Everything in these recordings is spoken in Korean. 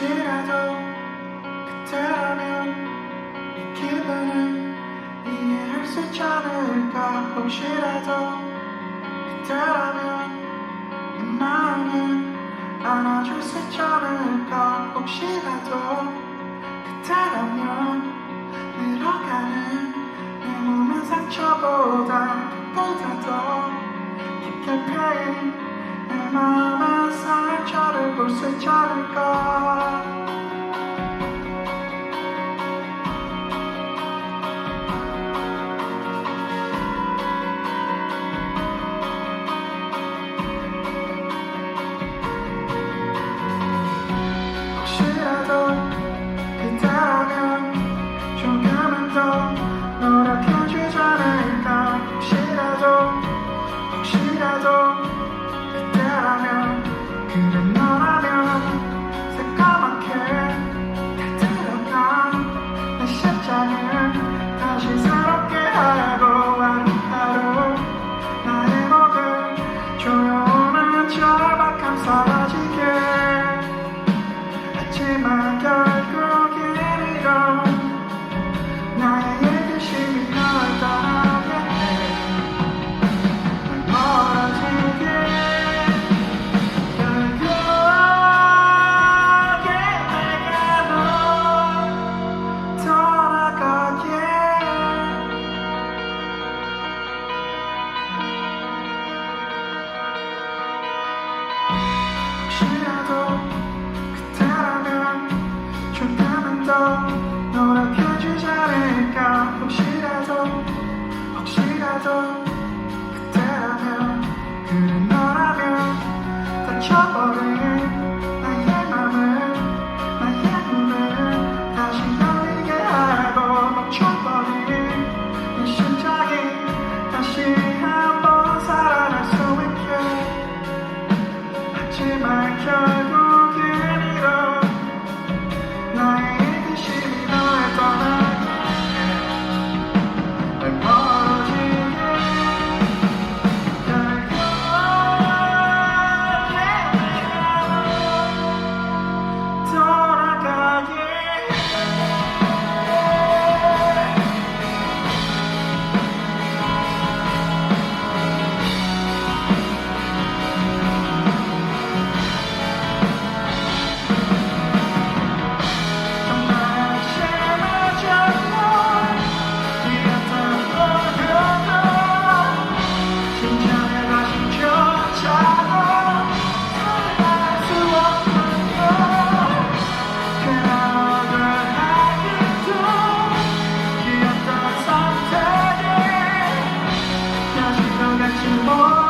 혹시라도 그때라면 이 기분을 이해할 수 있지 않을까? 혹시라도 그때라면 이 마음을 안아줄 수 있지 않을까? 혹시라도 그때라면 늘어가는 내 몸은 상처보다 빛보다 더 깊게 패인 내 마음 chorar, você chorar. door. direction for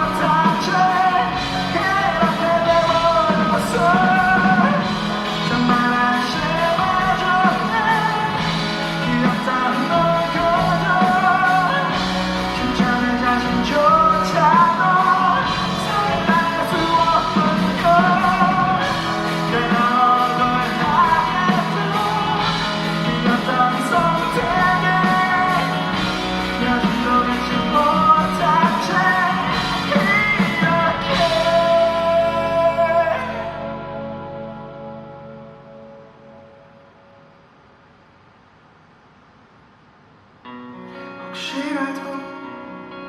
혹시라도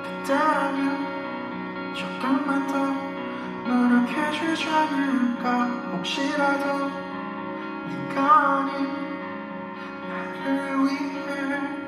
그때라면 조금만 더 노력해주지 않을까? 혹시라도 네가 아닌 나를 위해